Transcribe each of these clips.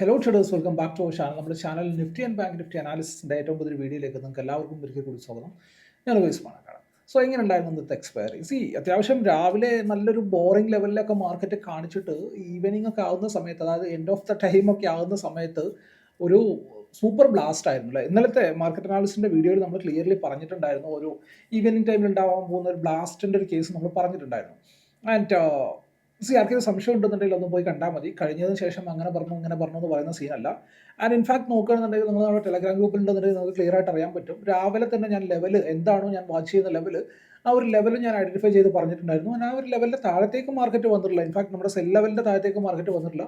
Hello traders welcome back to our channel നമ്മുടെ channel nifty and bank nifty അനാലിസിന്റെ ഏറ്റവും പുതിയ വീഡിയോയിലേക്ക് നിങ്ങൾക്ക് എല്ലാവർക്കും ഒരിക്കൽ കൂടി സ്വാഗതം. ഞാൻ ഉപയോഗിച്ച് കാണാം. സോ എങ്ങനെ ഉണ്ടായിരുന്നു ഇന്നത്തെ എക്സ്പയറി സി അത്യാവശ്യം രാവിലെ നല്ലൊരു ബോറിംഗ് ലെവലിലൊക്കെ മാർക്കറ്റ് കാണിച്ചിട്ട് ഈവനിങ് ഒക്കെ ആവുന്ന സമയത്ത് അതായത് എൻഡ് ഓഫ് ദ ടൈം ഒക്കെ ആവുന്ന സമയത്ത് ഒരു സൂപ്പർ ബ്ലാസ്റ്റ് ആയിരുന്നു അല്ലേ? ഇന്നലത്തെ മാർക്കറ്റ് അനാലിസിന്റെ വീഡിയോയിൽ നമ്മൾ ക്ലിയർലി പറഞ്ഞിട്ടുണ്ടായിരുന്നു ഒരു ഈവനിങ് ടൈമിൽ ഉണ്ടാവാൻ പോകുന്ന ഒരു ബ്ലാസ്റ്റിന്റെ ഒരു കേസ് നമ്മൾ പറഞ്ഞിട്ടുണ്ടായിരുന്നു. ആൻഡ് സി ആർക്കൊരു സംശയം ഉണ്ടെന്നുണ്ടെങ്കിൽ ഒന്ന് പോയി കണ്ടാൽ മതി. കഴിഞ്ഞതിന് ശേഷം അങ്ങനെ പറഞ്ഞു ഇങ്ങനെ പറഞ്ഞു എന്ന് പറയുന്ന സീനല്ല ആൻഡ് ഇൻഫാക്ട് നോക്കുകയാണെന്നുണ്ടെങ്കിൽ നമ്മൾ നമ്മുടെ ടെലഗ്രാം ഗ്രൂപ്പിൽ ഉണ്ടെന്നുണ്ടെങ്കിൽ നമുക്ക് ക്ലിയർ ആയിട്ട് അറിയാൻ പറ്റും. രാവിലെ തന്നെ ഞാൻ ലെവൽ എന്താണോ ഞാൻ വാച്ച് ചെയ്യുന്ന ലെവൽ ആ ഒരു ലെവൽ ഞാൻ ഐഡന്റിഫൈ ചെയ്ത് പറഞ്ഞിട്ടുണ്ടായിരുന്നു. ആ ഒരു ലെവലിന്റെ താഴത്തേക്ക് മാർക്കറ്റ് വന്നിട്ടില്ല. ഇൻഫാക്ട് നമ്മുടെ സെൽ ലെവലിന്റെ താഴത്തേക്ക് മാർക്കറ്റ് വന്നിട്ടില്ല.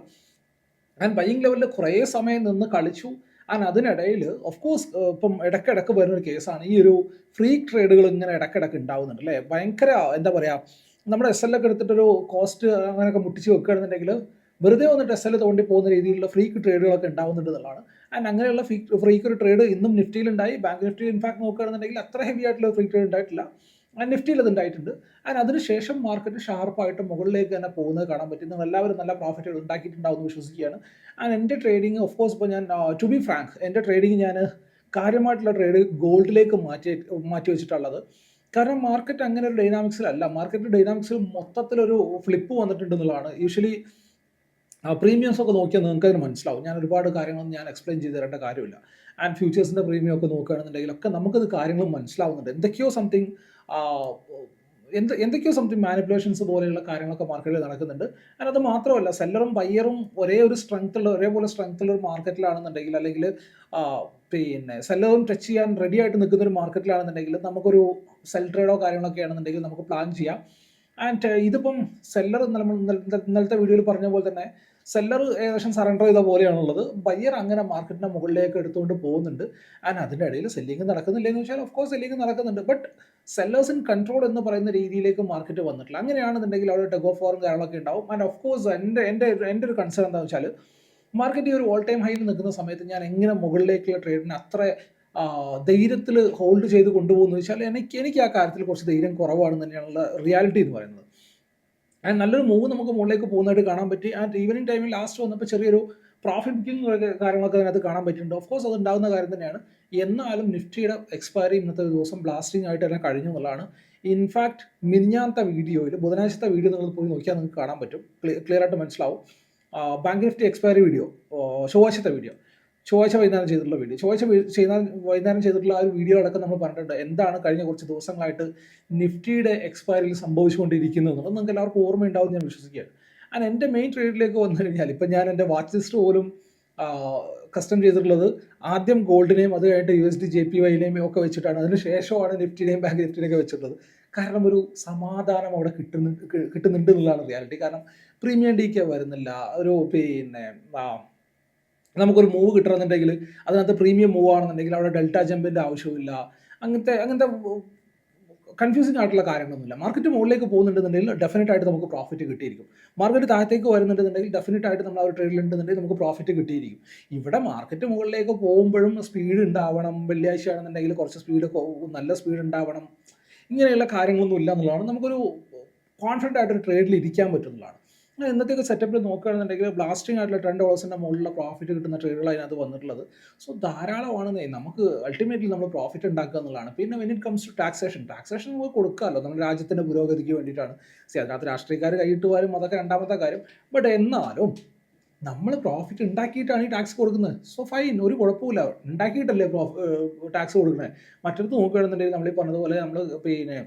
ഞാൻ ബൈയിങ് ലെവലിൽ കുറേ സമയം നിന്ന് കളിച്ചു. ആൻഡ് അതിനിടയിൽ ഓഫ് കോഴ്സ് ഇപ്പം ഇടയ്ക്കിടയ്ക്ക് വരുന്നൊരു കേസാണ് ഈ ഒരു ഫ്രീ ട്രേഡുകൾ ഇങ്ങനെ ഇടയ്ക്കിടയ്ക്ക് ഉണ്ടാവുന്നുണ്ട് അല്ലേ? ഭയങ്കര എന്താ പറയുക നമ്മുടെ എസ് എൽ ഒക്കെ എടുത്തിട്ടൊരു കോസ്റ്റ് അങ്ങനെയൊക്കെ മുട്ടിച്ച് വെക്കുകയാണെന്നുണ്ടെങ്കിൽ വെറുതെ വന്നിട്ട് എസ് എൽ തോണ്ടി പോകുന്ന രീതിയിലുള്ള ഫ്രീക്ക് ട്രേഡുകളൊക്കെ ഉണ്ടാവുന്നുണ്ട് എന്നുള്ളതാണ്. ആൻഡ് അങ്ങനെയുള്ള ഫ്രീ ഫ്രീക്ക് ഒരു ട്രേഡ് ഇന്നും നിഫ്റ്റിയിലുണ്ടായി ബാങ്ക് നിഫ്റ്റിയിൽ ഇൻഫാക്ട് നോക്കുകയാണെന്നുണ്ടെങ്കിൽ അത്ര ഹെവി ആയിട്ടുള്ള ഫ്രീ ട്രേഡ് ഉണ്ടായിട്ടില്ല. ആൻഡ് നിഫ്റ്റിയിൽ അത് ഉണ്ടായിട്ടുണ്ട്. ആൻഡ് അതിനുശേഷം മാർക്കറ്റ് ഷാർപ്പായിട്ട് മുകളിലേക്ക് തന്നെ പോകുന്നത് കാണാൻ പറ്റും നിങ്ങൾ എല്ലാവരും നല്ല പ്രോഫിറ്റുകൾ ഉണ്ടാക്കിയിട്ടുണ്ടാവുമെന്ന് വിശ്വസിക്കുകയാണ്. ആൻഡ് എന്റെ ട്രേഡിങ് ഓഫ് കോഴ്സ് ഇപ്പോൾ ഞാൻ ടു ബി ഫ്രാങ്ക് എന്റെ ട്രേഡിങ് ഞാൻ കാര്യമായിട്ടുള്ള ട്രേഡ് ഗോൾഡിലേക്ക് മാറ്റി മാറ്റി വെച്ചിട്ടുള്ളത് കാരണം മാർക്കറ്റ് അങ്ങനെ ഒരു ഡൈനാമിക്സിലല്ല മാർക്കറ്റ് ഡൈനാമിക്സിൽ മൊത്തത്തിലൊരു ഫ്ലിപ്പ് വന്നിട്ടുണ്ട് എന്നുള്ളതാണ് യൂഷ്വലി പ്രീമിയംസ് ഒക്കെ നോക്കിയാൽ നിങ്ങൾക്ക് അതിന് മനസ്സിലാവും. ഞാൻ ഒരുപാട് കാര്യങ്ങളൊന്നും ഞാൻ എക്സ്പ്ലെയിൻ ചെയ്ത് തരേണ്ട കാര്യമില്ല. ആൻഡ് ഫ്യൂച്ചേഴ്സിന്റെ പ്രീമിയം ഒക്കെ നോക്കുകയാണെന്നുണ്ടെങ്കിൽ ഒക്കെ നമുക്കത് കാര്യങ്ങൾ മനസ്സിലാവുന്നുണ്ട്. എന്തൊക്കെയോ സംതിങ് എന്ത് എന്തൊക്കെയോ സംതിങ് മാനിപ്പുലേഷൻസ് പോലെയുള്ള കാര്യങ്ങളൊക്കെ മാർക്കറ്റിൽ നടക്കുന്നുണ്ട്. അതിനകത്ത് മാത്രമല്ല സെല്ലറും ബയ്യറും ഒരേ ഒരു സ്ട്രെങ്ത് ഉള്ള ഒരേപോലെ സ്ട്രെങ്ത് ഉള്ള ഒരു മാർക്കറ്റിലാണെന്നുണ്ടെങ്കിൽ അല്ലെങ്കിൽ പിന്നെ സെല്ലറും ടച്ച് ചെയ്യാൻ റെഡി ആയിട്ട് നിൽക്കുന്ന ഒരു മാർക്കറ്റിലാണെന്നുണ്ടെങ്കിൽ നമുക്കൊരു സെൽ ട്രേഡോ കാര്യങ്ങളൊക്കെ ആണെന്നുണ്ടെങ്കിൽ നമുക്ക് പ്ലാൻ ചെയ്യാം. ആൻഡ് ഇതിപ്പം സെല്ലർ നമ്മൾ ഇന്നലത്തെ വീഡിയോയിൽ പറഞ്ഞ പോലെ തന്നെ സെല്ലർ ഏകദേശം സറണ്ടർ ചെയ്ത പോലെയാണുള്ളത്. ബയ്യർ അങ്ങനെ മാർക്കറ്റിന്റെ മുകളിലേക്ക് എടുത്തുകൊണ്ട് പോകുന്നുണ്ട്. ആൻഡ് അതിന്റെ ഇടയിൽ സെല്ലിംഗ് നടക്കുന്നില്ല എന്ന് വെച്ചാൽ ഓഫ് കോഴ്സ് സെല്ലിംഗ് നടക്കുന്നുണ്ട്. ബട്ട് സെല്ലേഴ്സ് ഇൻ കൺട്രോൾ എന്ന് പറയുന്ന രീതിയിലേക്ക് മാർക്കറ്റ് വന്നിട്ടില്ല. അങ്ങനെയാണെന്നുണ്ടെങ്കിൽ അവിടെ ടെഗ് ഓഫ് ഫോറും കാര്യങ്ങളൊക്കെ ഉണ്ടാവും. ആൻഡ് ഓഫ് കോഴ്സ് എന്റെ എന്റെ എന്റെ ഒരു കൺസേൺ എന്താണെന്ന് വെച്ചാൽ മാർക്കറ്റ് ഈ ഒരു ഓൾ ടൈം ഹൈയിൽ നിൽക്കുന്ന സമയത്ത് ഞാൻ എങ്ങനെ മുകളിലേക്കുള്ള ട്രേഡിനെ അത്ര ധൈര്യത്തിൽ ഹോൾഡ് ചെയ്ത് കൊണ്ടുപോകുന്നു വെച്ചാൽ എനിക്ക് എനിക്ക് ആ കാര്യത്തിൽ കുറച്ച് ധൈര്യം കുറവാണെന്ന് തന്നെയാണുള്ള റിയാലിറ്റി എന്ന് പറയുന്നത്. ആൻഡ് നല്ലൊരു മൂവ് നമുക്ക് മുകളിലേക്ക് പോകുന്നതായിട്ട് കാണാൻ പറ്റി. ആൻഡ് ഈവനിങ് ടൈമിൽ ലാസ്റ്റ് വന്നപ്പോൾ ചെറിയൊരു പ്രോഫിറ്റ് ബുക്കിംഗ് കാര്യങ്ങളൊക്കെ അതിനകത്ത് കാണാൻ പറ്റുന്നുണ്ട് ഓഫ് കോഴ്സ് അത് ഉണ്ടാകുന്ന കാര്യം തന്നെയാണ്. എന്നാലും നിഫ്റ്റിയുടെ എക്സ്പയറി ഇന്നത്തെ ദിവസം ബ്ലാസ്റ്റിംഗ് ആയിട്ട് തന്നെ കഴിഞ്ഞു എന്നുള്ളതാണ്. ഇൻഫാക്ട് മിനിഞ്ഞാത്ത വീഡിയോയിൽ ബുധനാഴ്ചത്തെ വീഡിയോ നിങ്ങൾ പോയി നോക്കിയാൽ നിങ്ങൾക്ക് കാണാൻ പറ്റും. ക്ലിയർ ആയിട്ട് മനസ്സിലാവും. ബാങ്ക് നിഫ്റ്റി എക്സ്പയറി വീഡിയോ ചൊവ്വാഴ്ചത്തെ വീഡിയോ ചൊവ്വാഴ്ച വൈകുന്നേരം ചെയ്തിട്ടുള്ള വീഡിയോ ചൊവ്വാഴ്ച ചെയ്യുന്ന വൈകുന്നേരം ചെയ്തിട്ടുള്ള ആ ഒരു വീഡിയോ അടക്കം നമ്മൾ പറഞ്ഞിട്ടുണ്ട്. എന്താണ് കഴിഞ്ഞ കുറച്ച് ദിവസങ്ങളായിട്ട് നിഫ്റ്റിയുടെ എക്സ്പയറിൽ സംഭവിച്ചുകൊണ്ടിരിക്കുന്നത് എന്നുള്ളത് നിങ്ങൾക്ക് എല്ലാവർക്കും ഓർമ്മയുണ്ടാവും ഞാൻ വിശ്വസിക്കുകയാണ്. ആൻഡ് എന്റെ മെയിൻ ട്രേഡിലേക്ക് വന്നു കഴിഞ്ഞാൽ ഇപ്പം ഞാൻ എന്റെ വാച്ച് ലിസ്റ്റ് പോലും കസ്റ്റം ചെയ്തിട്ടുള്ളത് ആദ്യം ഗോൾഡിനെയും അത് കഴിഞ്ഞിട്ട് U S D J P വൈനെയും ഒക്കെ വെച്ചിട്ടാണ്. അതിന് ശേഷമാണ് നിഫ്റ്റിനെയും ബാങ്ക് നിഫ്റ്റിനെയൊക്കെ വെച്ചിട്ടുള്ളത്. കാരണം ഒരു സമാധാനം അവിടെ കിട്ടുന്നു കിട്ടുന്നുണ്ട് എന്നുള്ളതാണ് റിയാലിറ്റി കാരണം പ്രീമിയം ഡി കെ വരുന്നില്ല. ഒരു പിന്നെ നമുക്കൊരു മൂവ് കിട്ടണമെന്നുണ്ടെങ്കിൽ അതിനകത്ത് പ്രീമിയം മൂവ് ആണെന്നുണ്ടെങ്കിൽ അവിടെ ഡെൽറ്റ ജമ്പിന്റെ ആവശ്യമില്ല അങ്ങനത്തെ അങ്ങനത്തെ കൺഫ്യൂസിങ് ആയിട്ടുള്ള കാര്യങ്ങളൊന്നുമില്ല. മാർക്കറ്റ് മുകളിലേക്ക് പോകുന്നുണ്ടെന്നുണ്ടെങ്കിൽ ഡെഫിനറ്റ് ആയിട്ട് നമുക്ക് പ്രോഫിറ്റ് കിട്ടിയിരിക്കും. മാർക്കറ്റ് താഴത്തേക്ക് വരുന്നുണ്ടെന്നുണ്ടെങ്കിൽ ഡെഫിനറ്റ് ആയിട്ട് നമ്മൾ ആ ഒരു ട്രേഡിൽ ഉണ്ടെന്നുണ്ടെങ്കിൽ നമുക്ക് പ്രോഫിറ്റ് കിട്ടിയിരിക്കും. ഇവിടെ മാർക്കറ്റ് മുകളിലേക്ക് പോകുമ്പോഴും സ്പീഡ് ഉണ്ടാവണം. വെള്ളിയാഴ്ച ആണെന്നുണ്ടെങ്കിൽ കുറച്ച് സ്പീഡ് നല്ല സ്പീഡ് ഉണ്ടാവണം. ഇങ്ങനെയുള്ള കാര്യങ്ങളൊന്നും ഇല്ല എന്നുള്ളതാണ്. നമുക്കൊരു കോൺഫിഡന്റ് ആയിട്ടൊരു ട്രേഡിൽ ഇരിക്കാൻ പറ്റുന്നതാണ്. ഇന്നത്തേക്ക് സെറ്റപ്പിൽ നോക്കുകയാണെന്നുണ്ടെങ്കിൽ ബ്ലാസ്റ്റിംഗ് ആയിട്ടുള്ള ടെൻ ഡോളേഴ്സിന്റെ മുകളിലുള്ള പ്രോഫിറ്റ് കിട്ടുന്ന ട്രേഡുകൾ അതിനകത്ത് വന്നിട്ടുള്ളത്. സോ ധാരാളമാണ് നമുക്ക് അൾട്ടിമേറ്റ്ലി നമ്മൾ പ്രോഫിറ്റ് ഉണ്ടാക്കുക എന്നുള്ളതാണ്. പിന്നെ when it comes to taxation taxation നമുക്ക് കൊടുക്കാമല്ലോ. നമ്മുടെ രാജ്യത്തിന്റെ പുരോഗതിക്ക് വേണ്ടിയിട്ടാണ്. സി അതിനകത്ത് രാഷ്ട്രീയക്കാർ കൈയിട്ടുവാരും അതൊക്കെ രണ്ടാമത്തെ കാര്യം. ബട്ട് എന്നാലും നമ്മൾ പ്രോഫിറ്റ് ഉണ്ടാക്കിയിട്ടാണ് ഈ ടാക്സ് കൊടുക്കുന്നത്. സോ ഫൈൻ ഒരു കുഴപ്പമില്ല ഉണ്ടാക്കിയിട്ടല്ലേ ടാക്സ് കൊടുക്കുന്നത്. മറ്റടുത്ത് നോക്കുകയാണെന്നുണ്ടെങ്കിൽ നമ്മൾ ഈ പറഞ്ഞതുപോലെ നമ്മൾ പിന്നെ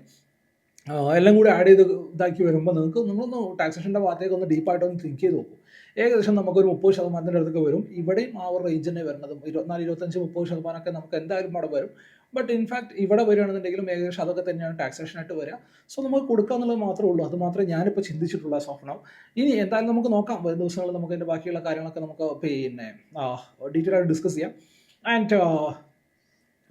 എല്ലാം കൂടി ആഡ് ചെയ്ത് ഇതാക്കി വരുമ്പോൾ നിങ്ങൾക്ക് നിങ്ങളൊന്ന് ടാക്സേഷന്റെ ഭാഗത്തേക്ക് ഒന്ന് ഡീപ്പായിട്ട് ഒന്ന് തിങ്ക് ചെയ്ത് നോക്കും. ഏകദേശം നമുക്കൊരു മുപ്പത് ശതമാനത്തിന്റെ അടുത്തൊക്കെ വരും. ഇവിടെയും ആ ഒരു റേഞ്ച് തന്നെ വരുന്നത് ഇരുപത്തിനാല് ഇരുപത്തഞ്ച് മുപ്പത് ശതമാനമൊക്കെ നമുക്ക് എന്തായാലും അവിടെ വരും. ബട്ട് ഇൻഫാക്ട് ഇവിടെ വരികയാണെന്നുണ്ടെങ്കിലും ഏകദേശം അതൊക്കെ തന്നെയാണ് ടാക്സേഷൻ ആയിട്ട് വരിക. സോ നമുക്ക് കൊടുക്കുക എന്നുള്ളത് മാത്രമേ ഉള്ളൂ. അത് മാത്രമേ ഞാനിപ്പോൾ ചിന്തിച്ചിട്ടുള്ള സ്വപ്നം. ഇനി എന്തായാലും നമുക്ക് നോക്കാം. വരും ദിവസങ്ങളിൽ നമുക്ക് അതിന്റെ ബാക്കിയുള്ള കാര്യങ്ങളൊക്കെ നമുക്ക് പിന്നെ ഡീറ്റെയിൽ ആയിട്ട് ഡിസ്കസ് ചെയ്യാം. ആൻഡ്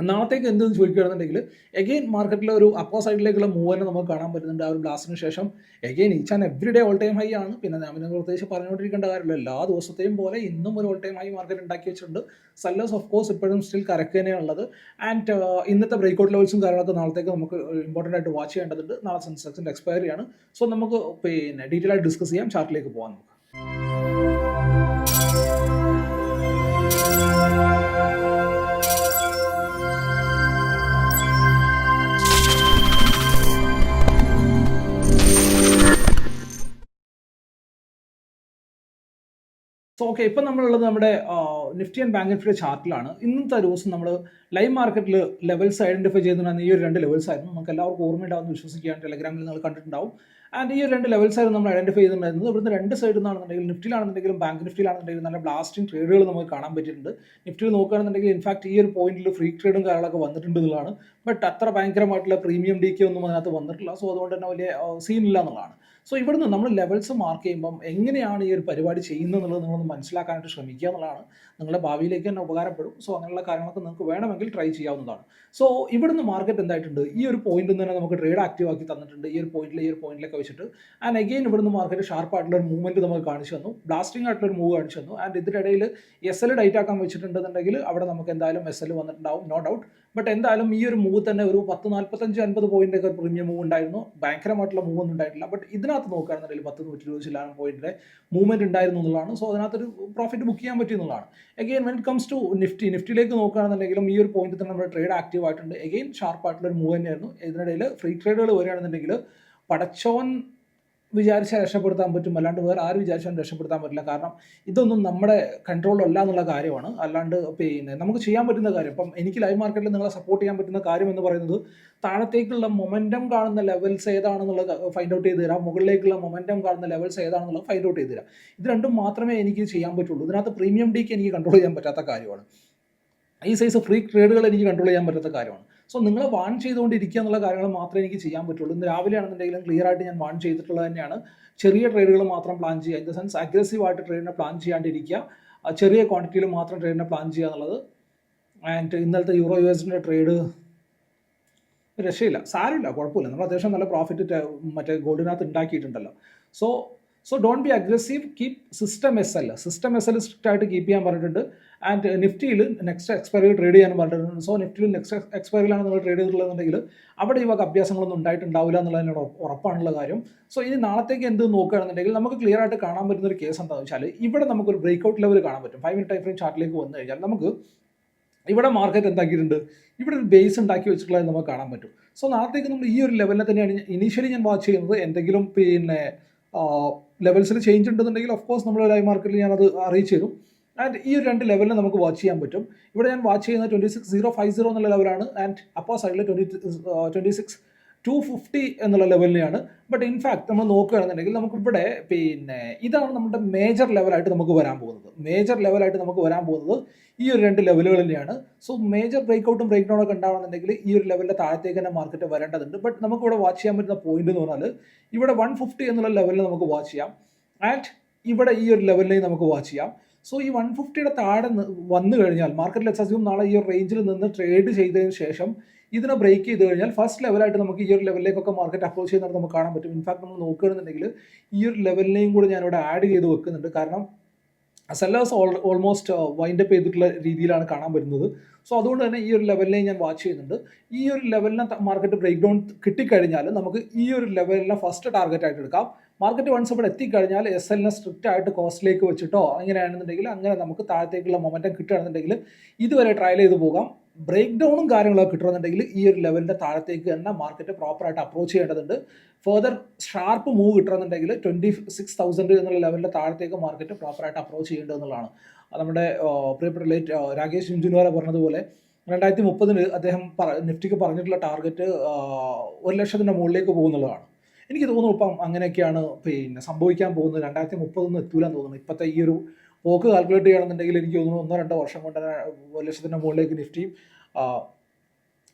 നാളത്തേക്ക് എന്തെന്ന് ചോദിക്കുകയാണെന്നുണ്ടെങ്കിൽ എഗെയിൻ മാർക്കറ്റിലെ ഒരു അപ്പോ സൈഡിലേക്കുള്ള മൂവ് തന്നെ നമുക്ക് കാണാൻ പറ്റുന്നുണ്ട് ആ ഒരു ബ്ലാസ്റ്റിന് ശേഷം. Again each and every day all time high ആണ്. പിന്നെ ഞാൻ പ്രത്യേകിച്ച് പറഞ്ഞുകൊണ്ടിരിക്കേണ്ട കാര്യമില്ല. എല്ലാ ദിവസത്തെയും പോലെ ഇന്നും ഒരു ഓൾ ടൈം ഹൈ മാർക്കറ്റ് ഉണ്ടാക്കി വെച്ചിട്ടുണ്ട്. സെല്ലേഴ്സ് ഓഫ് കോഴ്സ് ഇപ്പോഴും സ്റ്റിൽ കറക്റ്റ് തന്നെയാണുള്ളത് ആൻഡ് ഇന്നത്തെ ബ്രേക്ക്ഔട്ട് ലെവൽസും കാര്യങ്ങളൊക്കെ നാളത്തേക്ക് നമുക്ക് ഇമ്പോർട്ടന്റ് ആയിട്ട് വാച്ച് ചെയ്യേണ്ടതുണ്ട്. നാളെ സെൻസെക്സിന്റെ എക്സ്പയറി ആണ്. സോ നമുക്ക് പിന്നെ ഡീറ്റെയിൽ ആയിട്ട് ഡിസ്കസ് ചെയ്യാം. ചാർട്ടിലേക്ക് പോകാം നമുക്ക്. ഓക്കെ ഇപ്പം നമ്മളുള്ളത് നമ്മുടെ നിഫ്റ്റി ആൻഡ് ബാങ്ക് നിഫ്റ്റിയുടെ ചാർട്ടിലാണ്. ഇന്നത്തെ ദിവസം നമ്മൾ ലൈവ് മാർക്കറ്റിൽ ലെവൽസ് ഐഡന്റിഫൈ ചെയ്തിട്ടുണ്ടെന്ന് ഈ ഒരു രണ്ട് ലെവൽസ് ആയിരുന്നു. നമുക്ക് എല്ലാവർക്കും ഓർമ്മയുണ്ടാവുമെന്ന് വിശ്വസിക്കുകയാണ്. ടെലഗ്രാമിൽ നിങ്ങൾ കണ്ടിട്ടുണ്ടാവും. ആൻഡ് ഈ ഒരു രണ്ട് ലെവൽസ് ആയിരുന്നു നമ്മൾ ഐഡന്റിഫൈ ചെയ്തിട്ടുണ്ടായിരുന്നത്. ഇവിടുന്ന് രണ്ട് സൈഡിൽ നിന്നാണെന്നുണ്ടെങ്കിൽ നിഫ്റ്റിയിലാണെന്നുണ്ടെങ്കിലും ബാങ്ക് നിഫ്റ്റിയിലാണെന്നുണ്ടെങ്കിലും നല്ല ബ്ലാസ്റ്റിംഗ് ട്രേഡുകൾ നമുക്ക് കാണാൻ പറ്റിയിട്ടുണ്ട്. നിഫ്റ്റിയിൽ നോക്കുകയാണെന്നുണ്ടെങ്കിൽ ഇൻഫാക്ട് ഈ ഒരു പോയിന്റിൽ ഫ്രീ ട്രേഡും കാര്യങ്ങളൊക്കെ വന്നിട്ടുണ്ട് എന്നുള്ളതാണ്. ബട്ട് അത്ര ഭയങ്കരമായിട്ടുള്ള പ്രീമിയം ഡി കെ ഒന്നും അതിനകത്ത് വന്നിട്ടില്ല. സോ അതുകൊണ്ട് തന്നെ വലിയ സീൻ ഇല്ല എന്നുള്ളതാണ്. സോ ഇവിടുന്ന് നമ്മൾ ലെവൽസ് മാർക്ക് ചെയ്യുമ്പം എങ്ങനെയാണ് ഈ ഒരു പരിപാടി ചെയ്യുന്നത് എന്നുള്ളത് നിങ്ങളൊന്ന് മനസ്സിലാക്കാനായിട്ട് ശ്രമിക്കുക എന്നുള്ളതാണ്. നിങ്ങളുടെ ഭാവിയിലേക്ക് തന്നെ ഉപകാരപ്പെടും. സോ അങ്ങനെയുള്ള കാര്യങ്ങളൊക്കെ നിങ്ങൾക്ക് വേണമെങ്കിൽ ട്രൈ ചെയ്യാവുന്നതാണ്. സോ ഇവിടുന്ന് മാർക്കറ്റ് എന്തായിട്ടുണ്ട്? ഈ ഒരു പോയിന്റിൽ തന്നെ നമുക്ക് ട്രേഡ് ആക്റ്റീവ് ആക്കി തന്നിട്ടുണ്ട്. ഈ ഒരു പോയിന്റിൽ ഈ ഒരു പോയിന്റിലൊക്കെ വെച്ചിട്ട്. ആൻഡ് അഗെയിൻ ഇവിടുന്ന് മാർക്കറ്റ് ഷാർപ്പ് ആയിട്ടുള്ള ഒരു മൂവ്മെന്റ് നമുക്ക് കാണിച്ചു തന്നു. ബ്ലാസ്റ്റിംഗ് ആയിട്ടുള്ള ഒരു മൂവ് കാണിച്ചു തന്നു. ആൻഡ് ഇതിനിടയിൽ എസ് എൽ ഡൈറ്റ് ആക്കാൻ വെച്ചിട്ടുണ്ടെന്നുണ്ടെങ്കിൽ അവിടെ നമുക്ക് എന്തായാലും എസ് എൽ വന്നിട്ടുണ്ടാവും. നോ ഡൗട്ട് ബട്ട് എന്തായാലും ഈ ഒരു മൂവ് തന്നെ ഒരു പത്ത് നാൽപ്പത്തഞ്ച് അൻപത് പോയിന്റ് ഒക്കെ പ്രീമിയം മൂവ് ഉണ്ടായിരുന്നു. ഭയങ്കരമായിട്ടുള്ള മൂവ് ഒന്നും ഉണ്ടായിട്ടില്ല. ബട്ട് ഇതിനകത്ത് നോക്കുകയാണെന്നുണ്ടെങ്കിൽ പത്ത് നൂറ്റി ഇരുപത് ശതമാനം പോയിന്റിന്റെ മൂവ്മെന്റ് ഉണ്ടായിരുന്നു എന്നുള്ളതാണ്. സോ അതിനകത്തൊരു പ്രോഫിറ്റ് ബുക്ക് ചെയ്യാൻ പറ്റി എന്നുള്ളതാണ്. Again when it comes to Nifty നിഫ്റ്റിയിലേക്ക് നോക്കുകയാണെന്നുണ്ടെങ്കിലും ഈ ഒരു പോയിന്റ് തന്നെ നമ്മുടെ ട്രേഡ് ആക്റ്റീവ് ആയിട്ടുണ്ട്. എഗെയിൻ ഷാർപ്പ് ആയിട്ടുള്ള ഒരു മൂവ് തന്നെയായിരുന്നു. ഇതിനിടയിൽ ഫ്രീ ട്രേഡുകൾ വരികയാണെന്നുണ്ടെങ്കിൽ പടച്ചോൻ വിചാരിച്ചാൽ രക്ഷപ്പെടുത്താൻ പറ്റും. അല്ലാണ്ട് വേറെ ആര് വിചാരിച്ചാലും രക്ഷപ്പെടുത്താൻ പറ്റില്ല. കാരണം ഇതൊന്നും നമ്മുടെ കൺട്രോളല്ല എന്നുള്ള കാര്യമാണ്. അല്ലാണ്ട് പിന്നെ നമുക്ക് ചെയ്യാൻ പറ്റുന്ന കാര്യം ഇപ്പം എനിക്ക് ലൈവ് മാർക്കറ്റിൽ നിങ്ങളെ സപ്പോർട്ട് ചെയ്യാൻ പറ്റുന്ന കാര്യം എന്ന് പറയുന്നത് താഴത്തേക്കുള്ള മൊമെന്റം കാണുന്ന ലെവൽസ് ഏതാണെന്നുള്ളത് ഫൈൻഡ് ഔട്ട് ചെയ്ത് തരാം. മുകളിലേക്കുള്ള മൊമെന്റം കാണുന്ന ലെവൽസ് ഏതാണെന്നുള്ളത് ഫൈൻഡ് ഔട്ട് ചെയ്ത് തരാം. ഇത് രണ്ടും മാത്രമേ എനിക്ക് ചെയ്യാൻ പറ്റുള്ളൂ. ഇതിനകത്ത് പ്രീമിയം ഡിക്ക് എനിക്ക് കൺട്രോൾ ചെയ്യാൻ പറ്റാത്ത കാര്യമാണ്. ഈ സൈസ് ഫ്രീ ട്രേഡുകൾ എനിക്ക് കൺട്രോൾ ചെയ്യാൻ പറ്റാത്ത കാര്യമാണ്. സോ നിങ്ങളെ വാൺ ചെയ്തുകൊണ്ടിരിക്കുക എന്നുള്ള കാര്യങ്ങൾ മാത്രമേ എനിക്ക് ചെയ്യാൻ പറ്റുള്ളൂ. ഇന്ന് രാവിലെ ആണെന്നുണ്ടെങ്കിലും ക്ലിയർ ആയിട്ട് ഞാൻ വാൺ ചെയ്തിട്ടുള്ളത് തന്നെയാണ്. ചെറിയ ട്രേഡുകൾ മാത്രം പ്ലാൻ ചെയ്യുക. ഇൻ ദ സെൻസ് അഗ്രസീവ് ആയിട്ട് ട്രേഡിനെ പ്ലാൻ ചെയ്യാണ്ടിരിക്കുക. ചെറിയ ക്വാണ്ടിറ്റിയിൽ മാത്രം ട്രേഡിനെ പ്ലാൻ ചെയ്യുക എന്നുള്ളത്. ആൻഡ് ഇന്നലത്തെ യൂറോ യു എസിന്റെ ട്രേഡ് രക്ഷയില്ല. സാരമില്ല കുഴപ്പമില്ല. നമ്മൾ അത്യാവശ്യം നല്ല പ്രോഫിറ്റ് മറ്റേ ഗോൾഡിനകത്ത് ഉണ്ടാക്കിയിട്ടുണ്ടല്ലോ. So so don't be aggressive keep system S L system S L strict ആയിട്ട് കീപ്പ് ചെയ്യാൻ പറഞ്ഞിട്ടുണ്ട്. ആൻഡ് നിഫ്റ്റിയിൽ നെക്സ്റ്റ് എക്സ്പയറിൽ ട്രേഡ് ചെയ്യാനും പറഞ്ഞിട്ടുണ്ട്. സോ നിഫ്റ്റിയിൽ നെക്സ്റ്റ് എക്സ്പയറിലാണ് നമ്മൾ ട്രേഡ് ചെയ്തിട്ടുള്ളതെന്നുണ്ടെങ്കിൽ അവിടെ ഈ വക അഭ്യാസങ്ങളൊന്നും ഉണ്ടായിട്ടുണ്ടാവില്ല എന്നുള്ളതിനോട് ഉറപ്പാണുള്ള കാര്യം. സോ ഇനി നാളത്തേക്ക് എന്ത് നോക്കുകയാണെന്നുണ്ടെങ്കിൽ നമുക്ക് ക്ലിയർ ആയിട്ട് കാണാൻ പറ്റുന്ന ഒരു കേസ് എന്താണെന്ന് വെച്ചാൽ ഇവിടെ നമുക്കൊരു ബ്രേക്ക് ഔട്ട് ലെവൽ കാണാൻ പറ്റും. ഫൈവ് മിനിറ്റ് ടൈം ഫ്രെയിം ചാർട്ടിലേക്ക് വന്നു കഴിഞ്ഞാൽ നമുക്ക് ഇവിടെ മാർക്കറ്റ് എന്താക്കിയിട്ടുണ്ട്? ഇവിടെ ഒരു ബേസ് ഉണ്ടാക്കി വെച്ചിട്ടുള്ളത് നമുക്ക് കാണാൻ പറ്റും. സോ നാളത്തേക്ക് നമ്മൾ ഈ ഒരു ലെവലിനെ തന്നെയാണ് ഇനീഷ്യലി ഞാൻ വാച്ച് ചെയ്യുന്നത്. എന്തെങ്കിലും പിന്നെ ലെവൽസിൽ ചേഞ്ച് ഉണ്ടെന്നുണ്ടെങ്കിൽ ഓഫ് കോഴ്സ് നമ്മൾ ലൈവ് മാർക്കറ്റിൽ ഞാനത് അറിയിച്ചു തരും. ആൻഡ് ഈ ഒരു രണ്ട് ലെവലിൽ നമുക്ക് വാച്ച് ചെയ്യാൻ പറ്റും. ഇവിടെ ഞാൻ വാച്ച് ചെയ്യുന്നത് twenty six zero five zero എന്നുള്ള ലെവലാണ് ആൻഡ് അപ്പോ സൈഡിൽ twenty twenty six two fifty എന്നുള്ള ലെവലിനെയാണ് ബട്ട് ഇൻഫാക്ട് നമ്മൾ നോക്കുകയാണെന്നുണ്ടെങ്കിൽ നമുക്കിവിടെ പിന്നെ ഇതാണ് നമ്മുടെ മേജർ ലെവലായിട്ട് നമുക്ക് വരാൻ പോകുന്നത്. മേജർ ലെവലായിട്ട് നമുക്ക് വരാൻ പോകുന്നത് ഈ ഒരു രണ്ട് ലെവലുകൾ തന്നെയാണ് സോ മേജർ ബ്രേക്ക് ഔട്ടും ബ്രേക്ക് ഡൗൺ ഒക്കെ ഉണ്ടാവണമെന്നുണ്ടെങ്കിൽ ഈ ഒരു ലെവലിന്റെ താഴത്തേക്ക് തന്നെ മാർക്കറ്റ് വരേണ്ടതുണ്ട്. ബട്ട് നമുക്കിവിടെ വാച്ച് ചെയ്യാൻ പറ്റുന്ന പോയിന്റ് എന്ന് പറഞ്ഞാൽ ഇവിടെ വൺ ഫിഫ്റ്റി എന്നുള്ള ലെവലിൽ നമുക്ക് വാച്ച് ചെയ്യാം. ആൻഡ് ഇവിടെ ഈ ഒരു ലെവലിലേക്ക് നമുക്ക് വാച്ച് ചെയ്യാം. സോ ഈ വൺ ഫിഫ്റ്റിയുടെ താഴെ വന്നു കഴിഞ്ഞാൽ മാർക്കറ്റിൽ എക്സസ്യൂം നാളെ ഈ ഒരു റേഞ്ചിൽ നിന്ന് ട്രേഡ് ചെയ്തതിന് ശേഷം ഇതിനെ ബ്രേക്ക് ചെയ്ത് കഴിഞ്ഞാൽ ഫസ്റ്റ് ലെവലായിട്ട് നമുക്ക് ഈ ഒരു ലെവലിലേക്കൊക്കെ മാർക്കറ്റ് അപ്രോച്ച് ചെയ്യുന്നത് നമുക്ക് കാണാൻ പറ്റും. ഇൻഫാക്ട് നമ്മൾ നോക്കുകയാണെന്നുണ്ടെങ്കിൽ ഈ ഒരു ലെവലിനെയും കൂടി ഞാനിവിടെ ആഡ് ചെയ്ത് വെക്കുന്നുണ്ട്. കാരണം സെല്ലേഴ്സ് ഓൾ ഓൾമോസ്റ്റ് വൈൻഡപ്പ് ചെയ്തിട്ടുള്ള രീതിയിലാണ് കാണാൻ വരുന്നത് സോ അതുകൊണ്ട് തന്നെ ഈ ഒരു ലെവലിനെ ഞാൻ വാച്ച് ചെയ്യുന്നുണ്ട്. ഈ ഒരു ലെവലിനെ മാർക്കറ്റ് ബ്രേക്ക് ഡൗൺ കിട്ടിക്കഴിഞ്ഞാൽ നമുക്ക് ഈ ഒരു ലെവലിനെ ഫസ്റ്റ് ടാർഗറ്റ് ആയിട്ട് എടുക്കാം. മാർക്കറ്റ് വൺസ് ഇവിടെ എത്തിക്കഴിഞ്ഞാൽ എസ് എല്ലിനെ സ്ട്രിക്റ്റ് ആയിട്ട് കോസ്റ്റിലേക്ക് വെച്ചിട്ടോ അങ്ങനെയാണെന്നുണ്ടെങ്കിൽ അങ്ങനെ നമുക്ക് താഴത്തേക്കുള്ള മൊമെന്റം കിട്ടുകയാണെന്നുണ്ടെങ്കിൽ ഇതുവരെ ട്രയൽ ചെയ്ത് പോകാം. ബ്രേക്ക് ഡൗണും കാര്യങ്ങളൊക്കെ കിട്ടണമെന്നുണ്ടെങ്കിൽ ഈ ഒരു ലെവലിന്റെ താഴത്തേക്ക് തന്നെ മാർക്കറ്റ് പ്രോപ്പറായിട്ട് അപ്രോച്ച് ചെയ്യേണ്ടതുണ്ട്. ഫെർദർ ഷാർപ്പ് മൂവ് കിട്ടണമെന്നുണ്ടെങ്കിൽ ട്വന്റി സിക്സ് തൗസൻഡ് എന്നുള്ള ലെവലിന്റെ താഴത്തേക്ക് മാർക്കറ്റ് പ്രോപ്പറായിട്ട് അപ്രോച്ച് ചെയ്യേണ്ടത് എന്നുള്ളതാണ് നമ്മുടെ പ്രിയപ്പെട്ട ലേറ്റ് രാകേഷ് ജുൻജുൻവാല പറഞ്ഞതുപോലെ രണ്ടായിരത്തി മുപ്പതിന് അദ്ദേഹം പറ നിഫ്റ്റിക്ക് പറഞ്ഞിട്ടുള്ള ടാർഗറ്റ് ഒരു ലക്ഷത്തിന്റെ മുകളിലേക്ക് പോകുന്നുള്ളതാണ്. എനിക്ക് തോന്നുന്നു ഇപ്പം അങ്ങനെയൊക്കെയാണ് പിന്നെ സംഭവിക്കാൻ പോകുന്നത്. രണ്ടായിരത്തി മുപ്പതൊന്നും എത്തൂലെന്ന് തോന്നുന്നു. ഇപ്പോഴത്തെ ഈ ഒരു പോക്ക് കാൽക്കുലേറ്റ് ചെയ്യുകയാണെന്നുണ്ടെങ്കിൽ എനിക്ക് തോന്നുന്നു ഒന്നോ രണ്ടോ വർഷം കൊണ്ട് ഒരു ലക്ഷത്തിന്റെ മുകളിലേക്ക് നിഫ്റ്റിയും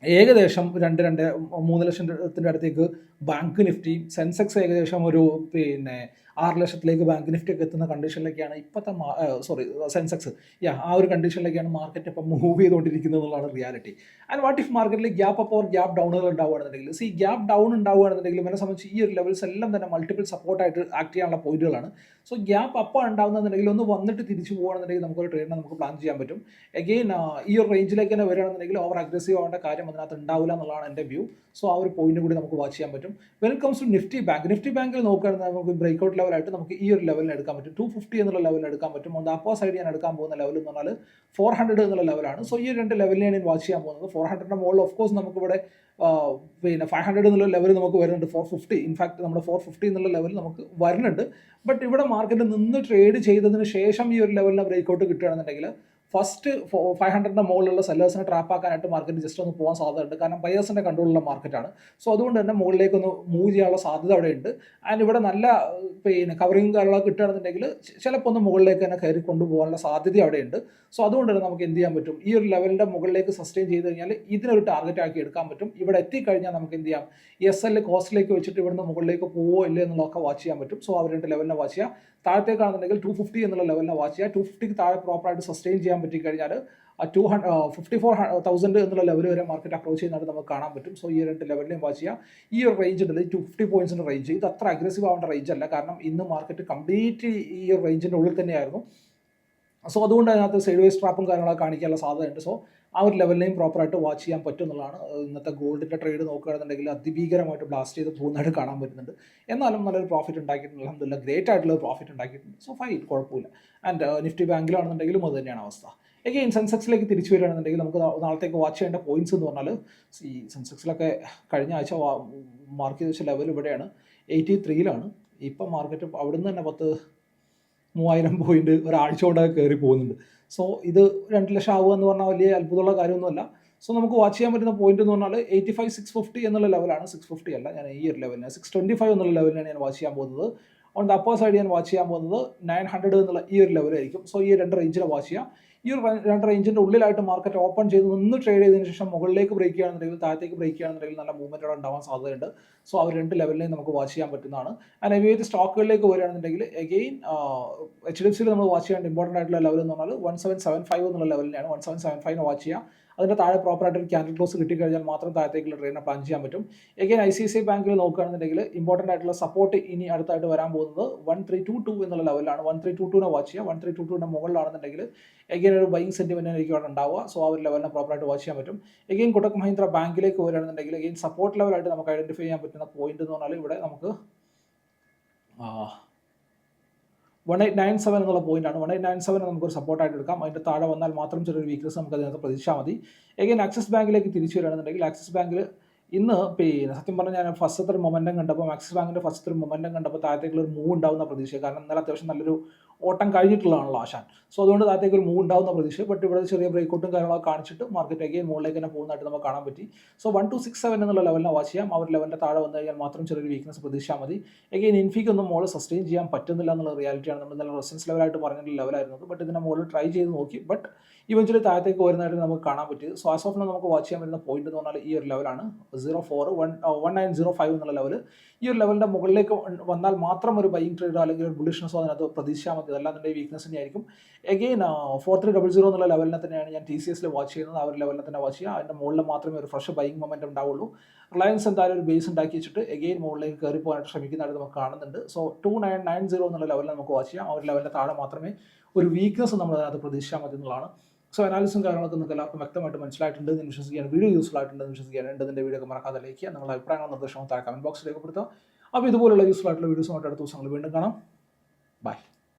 ഏകദേശം രണ്ട് രണ്ട് മൂന്ന് ലക്ഷത്തിന്റെ അടുത്തേക്ക് ബാങ്ക് നിഫ്റ്റി സെൻസെക്സ് ഏകദേശം ഒരു പിന്നെ ആറ് ലക്ഷത്തിലേക്ക് ബാങ്ക് നിഫ്റ്റി ഒക്കെ എത്തുന്ന കണ്ടീഷനിലേക്കാണ് ഇപ്പോഴത്തെ സോറി സെൻസെക്സ് യാ ആ ഒരു കണ്ടീഷനിലേക്കാണ് മാർക്കറ്റ് ഇപ്പം മൂവ് ചെയ്തുകൊണ്ടിരിക്കുന്നത് എന്നുള്ളതാണ് റിയാലിറ്റി ആൻഡ് വാട്ട് ഇഫ് മാർക്കറ്റിൽ ഗ്യാപ്പ് അപ്പ് ഓർ ഗ്യാപ്പ് ഡൗണുകൾ ഉണ്ടാവുകയാണെന്നുണ്ടെങ്കിൽ സി ഗ്യാപ്പ് ഡൗൺ ഉണ്ടാവുകയാണെന്നുണ്ടെങ്കിൽ എന്നെ സംബന്ധിച്ച് ഈ ഒരു ലെവൽസ് എല്ലാം തന്നെ മൾട്ടിപ്പിൾ സപ്പോർട്ടായിട്ട് ആക്ട് ചെയ്യാനുള്ള പോയിന്റുകളാണ് സോ ഗ്യാപ്പ് അപ്പ് ഉണ്ടാവുന്നുണ്ടെങ്കിൽ ഒന്ന് വന്നിട്ട് തിരിച്ചു പോകുകയാണെന്നുണ്ടെങ്കിൽ നമുക്കൊരു ട്രേഡിനെ നമുക്ക് പ്ലാൻ ചെയ്യാൻ പറ്റും. എഗെയിൻ ഈ ഒരു റേഞ്ചിലേക്ക് തന്നെ വരികയാണെന്നുണ്ടെങ്കിൽ ഓവർ അഗ്രസീവ് ആവേണ്ട കാര്യം അതിനകത്ത് ഉണ്ടാവില്ല എന്നുള്ളതാണ് എന്റെ വ്യൂ സോ ആ ഒരു പോയിന്റ് കൂടി നമുക്ക് വാച്ച് ചെയ്യാൻ പറ്റും. When it comes to Nifty bank Nifty ബാങ്കിൽ നോക്കുകയാണെങ്കിൽ നമുക്ക് ബ്രേക്ക് ഔട്ട് ലെവലായിട്ട് നമുക്ക് ഈ ഒരു ലെവലിന് എടുക്കാൻ പറ്റും. ടു ഫിഫ്റ്റി എന്നുള്ള ലെവലിൽ എടുക്കാൻ പറ്റും. ഒന്ന് അപ്പോ സൈഡ് ഞാൻ എടുക്കാൻ പോകുന്ന ലെവൽ എന്ന് പറഞ്ഞാൽ ഫോർ ഹൺഡ്രഡ് എന്നുള്ള ലെവലാണ് സോ ഈ രണ്ട് ലെവലിനെയാണ് ഞാൻ വാച്ച് ചെയ്യാൻ പോകുന്നത്. ഫോർ ഹൺഡ്രഡിന്റെ മുകളിൽ ഓഫ് കോഴ്സ് നമുക്കിവിടെ പിന്നെ ഫൈവ് ഹൺഡ്രഡ് എന്നുള്ള ലെവൽ നമുക്ക് വരുന്നുണ്ട്. ഫോർ ഫിഫ്റ്റി ഇൻഫാക്ട് നമ്മുടെ ഫോർ ഫിഫ്റ്റി എന്നുള്ള ലെവൽ നമുക്ക് വരുന്നുണ്ട്. ബട്ട് ഇവിടെ മാർക്കറ്റ് നിന്ന് ട്രേഡ് ചെയ്തതിന് ശേഷം ഈ ഒരു ലെവലിന് ബ്രേക്ക്ഔട്ട് കിട്ടുകയാണെന്നുണ്ടെങ്കിൽ ഫസ്റ്റ് ഫൈവ് ഹൺഡ്രഡിന്റെ മുകളിലുള്ള സെല്ലേഴ്സിനെ ട്രാപ്പാക്കാനായിട്ട് മാർക്കറ്റ് ജസ്റ്റ് ഒന്ന് പോകാൻ സാധ്യതയുണ്ട്. കാരണം ബയേഴ്സിന്റെ കൺട്രോളുള്ള മാർക്കറ്റാണ് സോ അതുകൊണ്ട് തന്നെ മുകളിലേക്ക് ഒന്ന് മൂവ് ചെയ്യാനുള്ള സാധ്യത അവിടെ ഉണ്ട് ആൻഡ് ഇവിടെ നല്ല പിന്നെ കവറിങ് കാര്യങ്ങളൊക്കെ കിട്ടുകയാണെന്നുണ്ടെങ്കിൽ ചിലപ്പോൾ ഒന്ന് മുകളിലേക്ക് തന്നെ കയറി കൊണ്ടുപോകാനുള്ള സാധ്യത അവിടെ ഉണ്ട് സോ അതുകൊണ്ട് തന്നെ നമുക്ക് എന്ത് ചെയ്യാൻ പറ്റും? ഈ ഒരു ലെവലിന്റെ മുകളിലേക്ക് സസ്റ്റെയിൻ ചെയ്ത് കഴിഞ്ഞാൽ ഇതിനൊരു ടാർഗറ്റ് ആക്കി എടുക്കാൻ പറ്റും. ഇവിടെ എത്തിക്കഴിഞ്ഞാൽ നമുക്ക് എന്ത് ചെയ്യാം? എസ് എൽ കോസ്റ്റിലേക്ക് വെച്ചിട്ട് ഇവിടുന്ന് മുകളിലേക്ക് പോവോ ഇല്ലേ എന്നുള്ളതൊക്കെ വാച്ച് ചെയ്യാൻ പറ്റും. സോ അവർ രണ്ട് ലെവലിനെ വാച്ച് ചെയ്യാം. താഴത്തേക്കാണെന്നുണ്ടെങ്കിൽ ടു ഫിഫ്റ്റി എന്നുള്ള ലെവലിനെ വാച്ച് ചെയ്യുക. ടു ഫിഫ്റ്റിക്ക് താഴെ പ്രോപ്പറായിട്ട് സസ്റ്റെയിൻ ചെയ്യാൻ പറ്റിക്കഴിഞ്ഞാൽ ടു ഫിഫ്റ്റി ഫോർ തൗസൻഡ് എന്നുള്ള ലെവൽ വരെ മാർക്കറ്റ് അപ്രോച്ച് ചെയ്യുന്നതായിട്ട് നമുക്ക് കാണാൻ പറ്റും. സോ ഈ രണ്ട് ലെവലിനെയും വാച്ച് ചെയ്യുക. ഈ ഒരു റേഞ്ച് ഉണ്ടല്ലോ ടു ഫിഫ്റ്റി പോയിന്റ്സിന്റെ റേഞ്ച് ഇത് അത്ര അഗ്രസീവ് ആവേണ്ട റേഞ്ച് അല്ല. കാരണം ഇന്ന് മാർക്കറ്റ് കംപ്ലീറ്റ് ഈ ഒരു റേഞ്ചിന്റെ ഉള്ളിൽ തന്നെയായിരുന്നു. സോ അതുകൊണ്ട് അതിനകത്ത് സൈഡ് വൈസ് ട്രാപ്പും കാര്യങ്ങളൊക്കെ കാണിക്കാനുള്ള സാധ്യതയുണ്ട്. സോ ആ ഒരു ലെവലിനെയും പ്രോപ്പറായിട്ട് വാച്ച് ചെയ്യാൻ പറ്റും എന്നുള്ളതാണ്. ഇന്നത്തെ ഗോൾഡിന്റെ ട്രേഡ് നോക്കുകയാണെന്നുണ്ടെങ്കിൽ അതിഭീകരമായിട്ട് ബ്ലാസ്റ്റ് ചെയ്ത് പോകുന്നതായിട്ട് കാണാൻ പറ്റുന്നുണ്ട്. എന്നാലും നല്ലൊരു പ്രോഫിറ്റ് ഉണ്ടാക്കിയിട്ടുണ്ട്. അലഹമില്ല ഗ്രേറ്റ് ആയിട്ടുള്ള പ്രോഫിറ്റ് ഉണ്ടാക്കിയിട്ടുണ്ട്. സോ ഫൈൻ കുഴപ്പമില്ല. ആൻഡ് നിഫ്റ്റി ബാങ്കിലാണെന്നുണ്ടെങ്കിലും അത് തന്നെയാണ് അവസ്ഥ. എഗെയിൻ സെൻസെക്സിലേക്ക് തിരിച്ചു വരികയാണെന്നുണ്ടെങ്കിൽ നമുക്ക് നാളത്തേക്ക് വാച്ച് ചെയ്യേണ്ട പോയിന്റ്സ് എന്ന് പറഞ്ഞാൽ ഈ സെൻസെക്സിലൊക്കെ കഴിഞ്ഞ ആഴ്ച മാർക്ക് ചെയ്ത് ലെവൽ ഇവിടെയാണ്. എയ്റ്റി ത്രീയിലാണ് ഇപ്പം മാർക്കറ്റ് അവിടുന്ന് തന്നെ പത്ത് മൂവായിരം പോയിന്റ് ഒരാഴ്ച കൊണ്ടൊക്കെ കയറി പോകുന്നുണ്ട്. സോ ഇത് രണ്ട് ലക്ഷം ആവുക എന്ന് പറഞ്ഞാൽ വലിയ അത്ഭുതമുള്ള കാര്യമൊന്നുമല്ല. സോ നമുക്ക് വാച്ച് ചെയ്യാൻ പറ്റുന്ന പോയിന്റ് എന്ന് പറഞ്ഞാൽ എയ്റ്റി ഫൈവ് സിക്സ് ഫിഫ്റ്റി എന്നുള്ള ലെവലാണ് സിക്സ് ഫിഫ്റ്റി അല്ല ഞാൻ ഈ ഒരു ലെവലിന് സിക്സ് ട്വന്റി ഫൈവ് എന്നുള്ള ലെവലിനാണ് ഞാൻ വാച്ച് ചെയ്യാൻ പോകുന്നത്. ഓൺ ദ അപ്പർ സൈഡ് ഞാൻ വാച്ച് ചെയ്യാൻ പോകുന്നത് നയൻ ഹൺഡ്രഡ് എന്നുള്ള ഈ ഒരു ലെവലായിരിക്കും സോ ഈ രണ്ട് റേഞ്ചിനെ വാച്ച് ചെയ്യാം. ഈ ഒരു രണ്ട് റേഞ്ചിന്റെ ഉള്ളിലായിട്ട് മാർക്കറ്റ് ഓപ്പൺ ചെയ്ത് നിന്ന് ട്രേഡ് ചെയ്തതിന് ശേഷം മുകളിലേക്ക് ബ്രേക്ക് ചെയ്യുകയാണെന്നുണ്ടെങ്കിൽ താഴത്തേക്ക് ബ്രേക്ക് ചെയ്യുകയാണെന്നുണ്ടെങ്കിൽ നല്ല മൂവ്മെന്റ് അവിടെ ഉണ്ടാവാൻ സാധ്യതയുണ്ട്. സോ അവർ രണ്ട് ലെവലിനെയും നമുക്ക് വാച്ച് ചെയ്യാൻ പറ്റുന്നതാണ്. ആൻഡ് എവിയേറ്റ് സ്റ്റോക്കുകളിലേക്ക് വരികയാണെന്നുണ്ടെങ്കിൽ എഗെയിൻ എച്ച് ഡി എഫ് സിയിൽ നമ്മൾ വാച്ച് ചെയ്യേണ്ട ഇമ്പോർട്ടന്റ് ആയിട്ടുള്ള ലെവൽ എന്ന് പറഞ്ഞാൽ വൺ സെവൻ സെവൻ ഫൈവ് എന്നുള്ള ലെവലിനെയാണ് വൺ സെവൻ സെവൻ ഫൈവിനെ വാച്ച് ചെയ്യുക. അതിന്റെ താഴെ പ്രോപ്പറായിട്ട് ഒരു ക്യാൻഡിൽ ക്ലോസ് കിട്ടിക്കഴിഞ്ഞാൽ മാത്രം താഴത്തേക്കുള്ള ട്രെയിനെ പ്ലാൻ ചെയ്യാൻ പറ്റും. എഗെയിൻ ഐ സി സി ബാങ്കിൽ നോക്കുകയാണെന്നുണ്ടെങ്കിൽ ഇമ്പോർട്ടന്റ് ആയിട്ടുള്ള സപ്പോർട്ട് ഇനി അടുത്തായിട്ട് വരാൻ പോകുന്നത് വൺ ത്രീ ടു ടു എന്നുള്ള ലെവലാണ് വൺ ത്രീ ടു ടുവിനെ വാച്ച് ചെയ്യുക. വൺ ത്രീ ടു ടുവിന്റെ മുകളിലാണെന്നുണ്ടെങ്കിൽ എഗെയിൻ ഒരു ബൈങ് സെന്റിമെന്റ് എനിക്ക് അവിടെ ഉണ്ടാവുക. സോ ആ ഒരു ലെവലിനെ പ്രോപ്പറായിട്ട് വാച്ച് ചെയ്യാൻ പറ്റും. എഗെയിൻ കൊട്ടക് മഹീന്ദ്ര ബാങ്കിലേക്ക് വരികയാണെന്നുണ്ടെങ്കിൽ എഗെയിൻ സപ്പോർട്ട് ലെവലായിട്ട് നമുക്ക് ഐഡന്റിഫൈ ചെയ്യാൻ പറ്റുന്ന പോയിന്റ് എന്ന് പറഞ്ഞാൽ ഇവിടെ നമുക്ക് വൺ എയ്റ്റ് നയൻ സെവൻ എന്നുള്ള പോയിന്റ് ആണ്. വൺ എയ്റ്റ് നയൻ സെവൻ നമുക്കൊരു സപ്പോർട്ടായിട്ട് എടുക്കാം. അതിന്റെ താഴെ വന്നാൽ മാത്രം ചെറിയൊരു വീക്ക്നസ് നമുക്ക് അതിനകത്ത് പ്രതീക്ഷിച്ചാൽ മതി. എഗൈൻ ആക്സിസ് ബാങ്കിലേക്ക് തിരിച്ചു വരികയാണെന്നുണ്ടെങ്കിൽ ആക്സിസ് ബാങ്കിൽ ഇന്ന് പിന്നെ സത്യം പറഞ്ഞാൽ ഞാൻ ഫസ്റ്റത്തെ ഒരു മൊമെന്റം കണ്ടപ്പോൾ ആക്സിസ് ബാങ്കിന്റെ ഫസ്റ്റത്തെ ഒരു മൊമെന്റം കണ്ടപ്പോൾ താഴത്തേക്കുള്ള ഒരു മൂവ് ഉണ്ടാവുന്ന പ്രതീക്ഷ കാരണം ഇന്നലെ അത്യാവശ്യം നല്ലൊരു ഓട്ടം കഴിഞ്ഞിട്ടുള്ളതാണല്ലോ ആശാൻ. സോ അതുകൊണ്ട് താഴത്തേക്ക് ഒരു മൂവ് ഉണ്ടാവുന്ന പ്രതീക്ഷ ബട്ട് ഇവിടെ ചെറിയ ബ്രേക്കൗട്ടും കാര്യങ്ങളൊക്കെ കാണിച്ചിട്ട് മാർക്കറ്റ് അഗെയിൻ മുകളിലേക്ക് തന്നെ പോകുന്നതായിട്ട് നമുക്ക് കാണാൻ പറ്റി. So one two six seven എന്നുള്ള ലെവലിനെ വാച്ച് ചെയ്യാം. അവർ ലെവലിന്റെ താഴെ വന്നു കഴിഞ്ഞാൽ മാത്രം ചെറിയൊരു വീക്ക്നസ് പ്രതീക്ഷിച്ചാൽ മതി. എഗെയിൻ ഇൻഫിക്കൊന്നും മോൾ സസ്റ്റെയിൻ ചെയ്യാൻ പറ്റുന്നില്ല എന്നുള്ള റിയാലിറ്റിയാണ് നമ്മൾ നല്ല റെസൻസ് ലെവലായിട്ട് പറഞ്ഞിട്ടുള്ള ലെവലായിരുന്നു ബട്ട് ഇതിനെ മുകളിൽ ട്രൈ ചെയ്ത് നോക്കി. ബട്ട് ഇവഞ്ചലി താഴത്തേക്ക് വരുന്നതായിട്ട് നമുക്ക് കാണാൻ പറ്റും. സോ ആസ് ഓഫ് നമുക്ക് വാച്ച് ചെയ്യാൻ പറ്റുന്ന പോയിന്റ് എന്ന് പറഞ്ഞാൽ ഈ ഒരു ലെവലാണ് zero four one one nine zero five എന്നുള്ള ലെവൽ ഈ ഒരു ലെവലിന്റെ മുകളിലേക്ക് വന്നാൽ മാത്രം ഒരു ബൈങ് ട്രേഡോ അല്ലെങ്കിൽ ഒരു ബുള്ളിഷ്നസോ അതിനകത്ത് പ്രതീക്ഷിച്ചാൽ മതി. അതല്ലാതെ വീക്ക്നസ് തന്നെയായിരിക്കും. Again four three double zero എന്നുള്ള ലെവലിനെ തന്നെയാണ് ഞാൻ ടി സി എസിൽ വാച്ച് ചെയ്യുന്നത്. ആ ഒരു ലെവലിനെ തന്നെ വാച്ച് ചെയ്യുക. അതിന്റെ മുകളിൽ മാത്രമേ ഒരു ഫ്രഷ് ബൈങ് മൊമെന്റ് ഉണ്ടാവുള്ളൂ. റിലയൻസ് എന്തായാലും ഒരു ബേസ് ഉണ്ടാക്കി വെച്ചിട്ട് എഗെയിൻ മുകളിലേക്ക് കയറി പോകാനായിട്ട് ശ്രമിക്കുന്നതായിട്ട് നമുക്ക് കാണുന്നുണ്ട്. So two nine nine zero എന്നുള്ള ലെവലിൽ നമുക്ക് വാച്ച് ചെയ്യാം. ആ ഒരു ലെവലിന്റെ താഴെ മാത്രമേ ഒരു വീക്ക്നസ് നമ്മൾ അതിനകത്ത് പ്രതീക്ഷിച്ചാൽ മതി എന്നുള്ളതാണ്. സോ അനാലിസും കാര്യങ്ങളൊക്കെ നിങ്ങൾക്ക് എല്ലാവർക്കും വ്യക്തമായിട്ട് മനസ്സിലായിട്ടുണ്ട്. എന്ന് വിശ്വസിക്കാൻ വീഡിയോ യൂസ്ഫുൾ ആയിട്ടുണ്ട് എന്ന് വിശ്വസിക്കാൻ ഇതിന്റെ വീഡിയോ ഒക്കെ മറക്കാതെ ലൈക്ക് ചെയ്യുക. നിങ്ങളുടെ അഭിപ്രായങ്ങളും നിർദ്ദേശങ്ങളും താഴെ കമന്റ് ബോക്സിൽ രേഖപ്പെടുത്തുക. അപ്പോൾ ഇതുപോലുള്ള യൂസ്ഫുൾ ആയിട്ടുള്ള വീഡിയോസുമായിട്ട് അടുത്ത ദിവസങ്ങൾ വീണ്ടും കാണാം. ബൈ